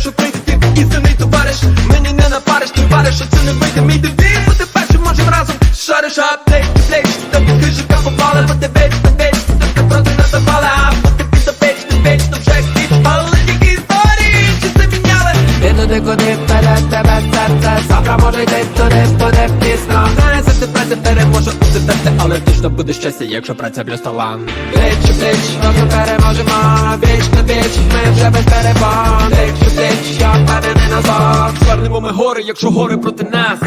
Що прийде ти істинний товариш. Мені не напариш, ти вариш, що це не вийде. Мій дебіт Бути першим можем разом шариш. Аптек, плеч Тобі хижика попали, бо ти віч, ти віч Ти проти не а ти запеч, ти віч, то вже хіч Але історії, чи це міняли? Ти туди, куди вперед тебе серце. Завтра може йти туди, буде пізно. Знає, завжди праця переможе у тебе Але точно буде щастя, якщо праця плюс талант Пліч у пліч, разом переможемо. Віч на віч, ми вже без перебон назад. Звернемо ми гори, якщо гори проти нас